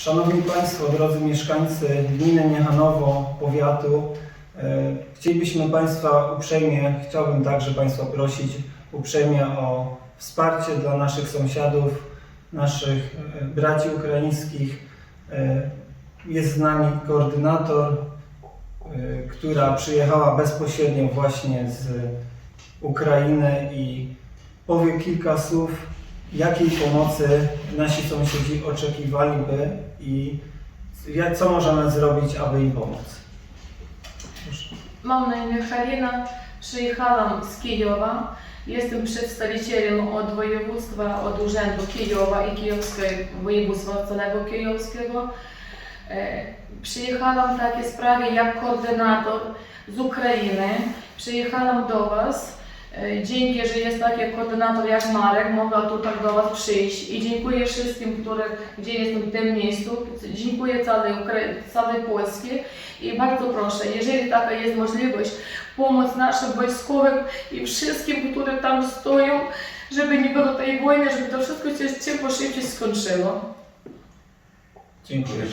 Szanowni Państwo, drodzy mieszkańcy gminy Niechanowo, powiatu, e, chcielibyśmy Państwa uprzejmie, chciałbym także Państwa prosić uprzejmie o wsparcie dla naszych sąsiadów, naszych e, braci ukraińskich. E, Jest z nami koordynator, która przyjechała bezpośrednio właśnie z Ukrainy i powie kilka słów, jakiej pomocy nasi sąsiedzi oczekiwaliby i co możemy zrobić, aby im pomóc. Mam na imię Halina, przyjechałam z Kijowa. Jestem przedstawicielem od województwa, od Urzędu Kijowa i Kijowskiego Województwa Całego Kijowskiego. Przyjechałam w takiej sprawie jak koordynator z Ukrainy. Przyjechałam do Was. E, Dzięki, że jest taki koordynator jak Marek, mogę tutaj do Was przyjść i dziękuję wszystkim, które, gdzie jestem w tym miejscu. Dziękuję całej, całej Polsce i bardzo proszę, jeżeli taka jest możliwość, pomóc naszym wojskowym i wszystkim, które tam stoją, żeby nie było tej wojny, żeby to wszystko się czym szybciej skończyło. Dziękuję.